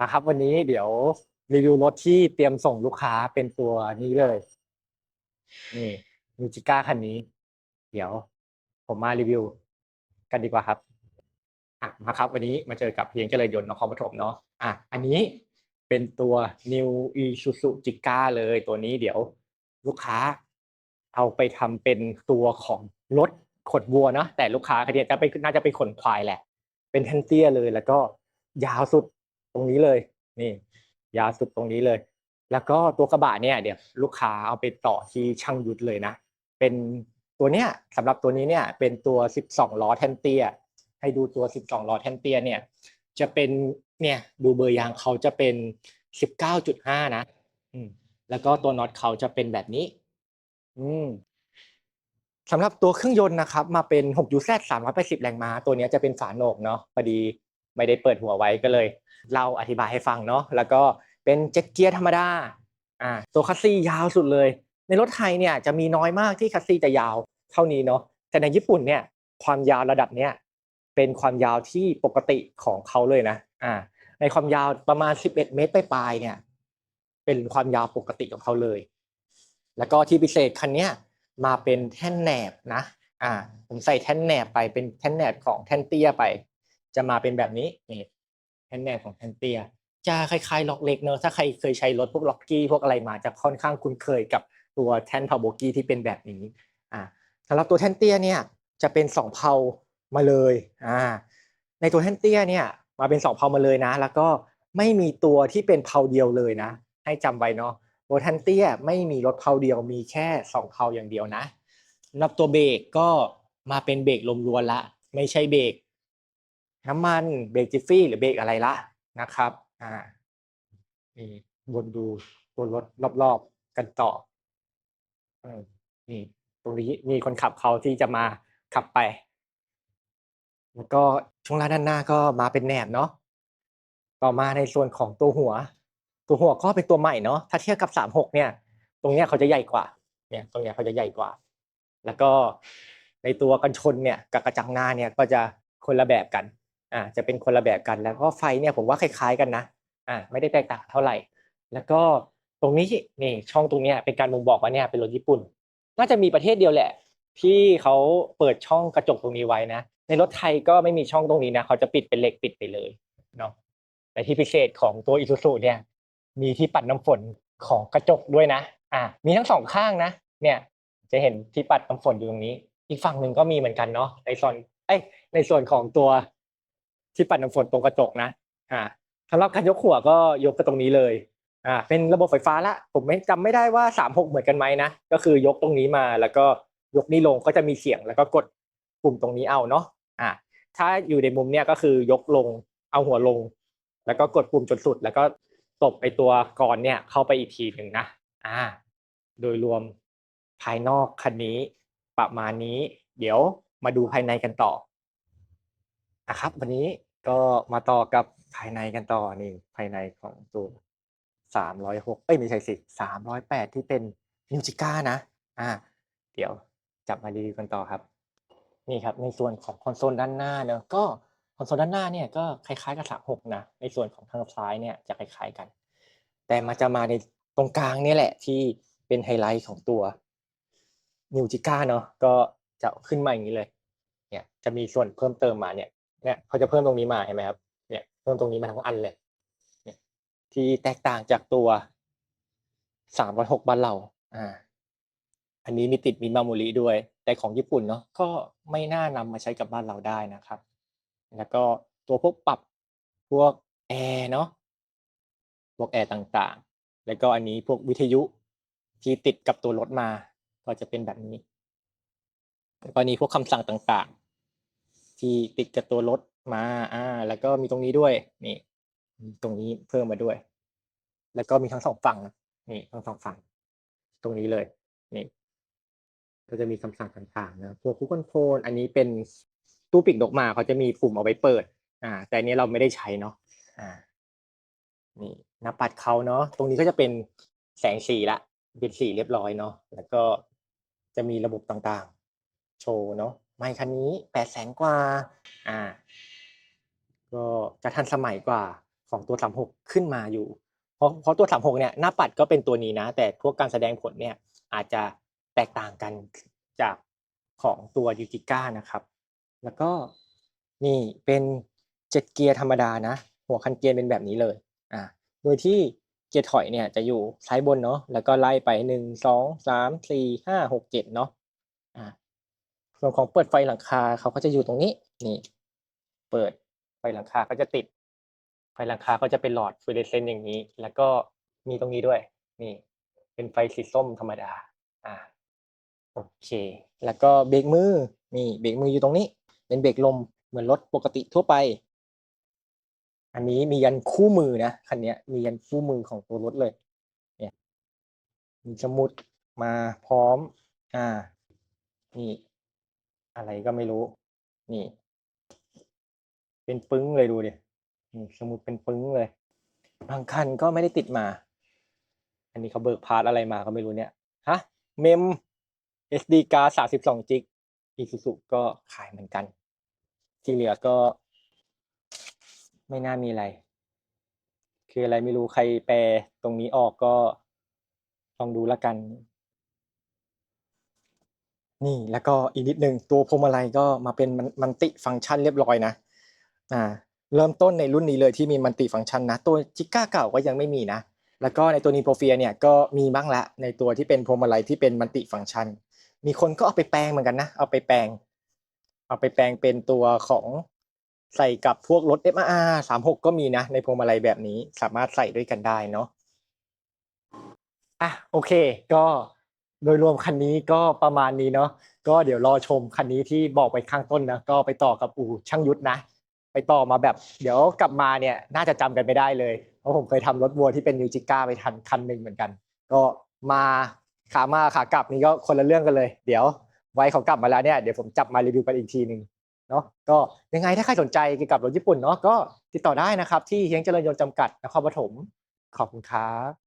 นะครับวันนี้เดี๋ยวรีวิวรถที่เตรียมส่งลูกค้าเป็นตัวนี้เลย นี่มิจิก้าคันนี้ เดี๋ยวผมมารีวิวกันดีกว่าครับอะมาครับ วันนี้มาเจอกับเพียงเจริญยนต์นครปฐมเนาะอะอันนี้เป็นตัว New Isuzu j i g a เลยตัวนี้เดี๋ยวลูกค้าเอาไปทำเป็นตัวของรถขดวัวเนาะแต่ลูกค้าคันนี้จะไปน่าจะไปขนควายแหละ เป็นแทนเตี้ยเลยแล้วก็ยาวสุด ตรงนี้เลย นี่ยาวสุดตรงนี้เลย แล้วก็ตัวกระบะเนี่ยเดี๋ยวลูกค้าเอาไปต่อที่ช่างยุทธเลยนะ เป็นตัวเนี้ยสำหรับตัวนี้เนี่ยเป็นตัว 12 ล้อแทนเตียให้ดูตัว 12 ล้อแทนเตียเนี่ยจะเป็นเนี่ยดูเบอร์ยางเขาจะเป็น 19.5 นะอืมแล้วก็ตัวน็อตเขาจะเป็นแบบนี้ อืมสำหรับตัวเครื่องยนต์นะครับ มาเป็น 6UZ 380 แรงม้า ตัวนี้จะเป็นฝาโหนกเนาะพอดี ไม่ได้เปิดหัวไว้ก็เลยเล่าอธิบายให้ฟังเนาะแล้วก็เป็นเจ็ตเกียร์ธรรมดาอ่าตัวคัสซี่ยาวสุดเลย ในรถไทยเนี่ยจะมีน้อยมากที่คัสซี่จะยาวเท่านี้เนาะแต่ในญี่ปุ่นเนี่ยความยาวระดับเนี้ยเป็นความยาวที่ปกติของเขาเลยนะอ่าในความยาวประมาณ 11 เมตรปลายๆเนี่ย เป็นความยาวปกติของเขาเลย แล้วก็ที่พิเศษคันเนี้ยมาเป็นแท่นแหนบนะ อ่า ผมใส่แท่นแหนบไปเป็นแท่นแหนบของแท่นเตี้ยไป จะมาเป็นแบบนี้นี่แทนแหนของแทนเตียจะคล้ายๆล็อกเล็กเนอะถ้าใครเคยใช้รถพวกล็อกกี้พวกอะไรมาจะค่อนข้างคุ้นเคยกับตัวแท่นเพาโบกี้ที่เป็นแบบนี้อ่าสำหรับตัวแท่นเตี้ยเนี่ยจะเป็นสองเพามาเลยอ่าในตัวแท่นเตี้ยเนี่ยมาเป็นสองเพามาเลยนะ แล้วก็ไม่มีตัวที่เป็นเพาเดียวเลยนะ ให้จำไว้เนาะตัวแท่นเตี้ยไม่มีรถเพาเดียวมีแค่สองเพาอย่างเดียวนะสำหรับตัวเบรกก็มาเป็นเบรกลมล้วนละ ไม่ใช่เบรก น้ำมันเบรกจิฟฟี่หรือเบรกอะไรละนะครับอ่านี่วนดูตัวรถรอบๆกันต่ออนี่ตรงนี้มีคนขับเขาที่จะมาขับไป แล้วก็ช่วงล่างด้านหน้าก็มาเป็นแหนบเนาะต่อมาในส่วนของตัวหัว ตัวหัวก็เป็นตัวใหม่เนาะถ้าเทียบกับสามหกเนี่ย ตรงเนี้ยเขาจะใหญ่กว่า เนี่ย ตรงเนี้ยเขาจะใหญ่กว่า แล้วก็ในตัวกันชนเนี่ยกับกระจังหน้าเนี่ยก็จะคนละแบบกัน อ่าจะเป็นคนละแบบกัน แล้วก็ไฟเนี่ยผมว่าคล้ายๆกันนะอ่าไม่ได้แตกต่างเท่าไหร่ แล้วก็ตรงนี้นี่ช่องตรงเนี้ยเป็นการบ่งบอกว่าเนี่ยเป็นรถญี่ปุ่น น่าจะมีประเทศเดียวแหละ ที่เขาเปิดช่องกระจกตรงนี้ไว้นะ ในรถไทยก็ไม่มีช่องตรงนี้นะเขาจะปิดเป็นเหล็กปิดไปเลยเนาะแต่ที่พิเศษของตัวอิซูซุเนี่ย มีที่ปัดน้ำฝนของกระจกด้วยนะ อ่ามีทั้งสองข้างนะ เนี่ย จะเห็นที่ปัดน้ำฝนอยู่ตรงนี้ อีกฝั่งหนึ่งก็มีเหมือนกันเนาะในส่วนเอ้ยในส่วนของตัว ที่ปัดน้ำฝนตรงกระจกนะอ่าสำหรับการยกหัวก็ยกไปตรงนี้เลยอ่าเป็นระบบไฟฟ้าละผมไม่จำไม่ได้ว่าสามหกเหมือนกันไหมนะก็คือยกตรงนี้มาแล้วก็ยกนี่ลงก็จะมีเสียงแล้วก็กดปุ่มตรงนี้เอาเนาะอ่าถ้าอยู่ในมุมเนี้ยก็คือยกลงเอาหัวลง แล้วก็กดปุ่มจนสุด แล้วก็ตบไอตัวกรเนี่ยเข้าไปอีกทีหนึ่งนะอ่าโดยรวมภายนอกคันนี้ประมาณนี้ เดี๋ยวมาดูภายในกันต่อนะครับวันนี้ ก็มาต่อกับภายในกันต่อนี่ภายในของตัวสามร้อยหกเอ้ยไม่ใช่สิสามร้อยแปดที่เป็นมิวจิก้านะ อ่า เดี๋ยวจับมารีวิวกันต่อครับ นี่ครับในส่วนของคอนโซลด้านหน้าเนอะก็คอนโซลด้านหน้าเนี่ยก็คล้ายๆกับสามหกนะ ในส่วนของทางซ้ายเนี่ยจะคล้ายๆกัน แต่มาจะมาในตรงกลางนี่แหละที่เป็นไฮไลท์ของตัวนิวจิก้าเนาะก็จะขึ้นมาอย่างนี้เลย เนี่ยจะมีส่วนเพิ่มเติมมาเนี่ย เนี่ยเขาจะเพิ่มตรงนี้มาเห็นไหมครับ เนี่ยเพิ่มตรงนี้มาทั้งอันเลยเนี่ยที่แตกต่างจากตัวสามร้อยหกบ้านเราอ่า อันนี้มีติดมินมามูริด้วย แต่ของญี่ปุ่นเนาะก็ไม่น่านำมาใช้กับบ้านเราได้นะครับ แล้วก็ตัวพวกปรับพวกแอร์เนาะพวกแอร์ต่างๆ แล้วก็อันนี้พวกวิทยุที่ติดกับตัวรถมา ก็จะเป็นแบบนี้แล้วก็นี้พวกคำสั่งต่างๆ ที่ติดกับตัวรถมาอ่า แล้วก็มีตรงนี้ด้วย นี่ ตรงนี้เพิ่มมาด้วย แล้วก็มีทั้งสองฝั่ง นี่ทั้งสองฝั่ง ตรงนี้เลย นี่ ก็จะมีคำสั่งต่างๆนะพวคูคอนโทรลอันนี้เป็นตู้ปิดดกมาเขาจะมีปุ่มเอาไว้เปิด อ่า แต่อันนี้เราไม่ได้ใช้เนาะอ่า นี่หน้าปัดเขาเนาะตรงนี้ก็จะเป็นแสงสีละเป็นสีเรียบร้อยเนาะแล้วก็จะมีระบบต่างๆ โชว์เนาะ ไมค์คันนี้แปดแสนกว่า อ่า ก็จะทันสมัยกว่าของตัว36ขึ้นมาอยู่ เพราะเพราะตัว36เนี่ยหน้าปัดก็เป็นตัวนี้นะ แต่พวกการแสดงผลเนี่ยอาจจะแตกต่างกันจากของตัวยูจิก้านะครับ แล้วก็นี่เป็นเจ็ดเกียร์ธรรมดานะ หัวคันเกียร์เป็นแบบนี้เลย อ่า โดยที่เกียร์ถอยเนี่ยจะอยู่ซ้ายบนเนาะ แล้วก็ไล่ไปหนึ่งสองสามสี่ห้าหกเจ็ดเนาะ ส่วนของเปิดไฟหลังคาเขาก็จะอยู่ตรงนี้นี่ เปิดไฟหลังคาก็จะติด ไฟหลังคาก็จะเป็นหลอดฟลูออเรสเซนต์อย่างนี้ แล้วก็มีตรงนี้ด้วย นี่ เป็นไฟสีส้มธรรมดา อ่าโอเค แล้วก็เบรกมือนี่เบรกมืออยู่ตรงนี้ เป็นเบรกลมเหมือนรถปกติทั่วไป อันนี้มียันคู่มือนะคันนี้มียันคู่มือของตัวรถเลย เนี่ยมีสมุดมาพร้อม อ่า นี่ อะไรก็ไม่รู้ นี่ เป็นปึ้งเลยดูดินี่สมุดเป็นปึ้งเลย บางคันก็ไม่ได้ติดมา อันนี้เขาเบิกพาร์ทอะไรมาก็ไม่รู้เนี่ยฮะเมม SD card สามสิบสองจิกอีซูซุก็ขายเหมือนกัน ที่เหลือก็ ไม่น่ามีอะไร คืออะไรไม่รู้ใครแปลตรงนี้ออกก็ลองดูละกัน นี่แล้วก็อีกนิดหนึ่งตัวพวงมาลัยก็มาเป็นมันติฟังก์ชันเรียบร้อยนะอ่าเริ่มต้นในรุ่นนี้เลยที่มีมันติฟังก์ชันนะ ตัวจิก้าเก่าก็ยังไม่มีนะ แล้วก็ในตัวนีโปรเฟียเนี่ยก็มีบ้างละในตัวที่เป็นพวงมาลัยที่เป็นมันติฟังก์ชัน มีคนก็เอาไปแปลงเหมือนกันนะ เอาไปแปลง เอาไปแปลงเป็นตัวของใส่กับพวกรถ FR 36 ก็มีนะ ในพวงมาลัยแบบนี้สามารถใส่ด้วยกันได้เนาะอะโอเค ก็ โดยรวมคันนี้ก็ประมาณนี้เนาะก็เดี๋ยวรอชมคันนี้ที่บอกไปข้างต้นนะก็ไปต่อกับอู่ช่างยุทธนะ ไปต่อมาแบบ เดี๋ยวกลับมาเนี่ยน่าจะจำกันไม่ได้เลยเพราะผมเคยทำรถวัวที่เป็นนิวจิก้าไปทันคันหนึ่งเหมือนกัน ก็มาขามาขากลับนี่ก็คนละเรื่องกันเลย เดี๋ยวไว้เขากลับมาแล้วเนี่ยเดี๋ยวผมจับมารีวิวกันอีกทีหนึ่งเนาะก็ยังไงถ้าใครสนใจเกี่ยวกับรถญี่ปุ่นเนาะก็ติดต่อได้นะครับที่เฮียงเจริญยนต์จำกัดนครปฐมขอบคุณครับ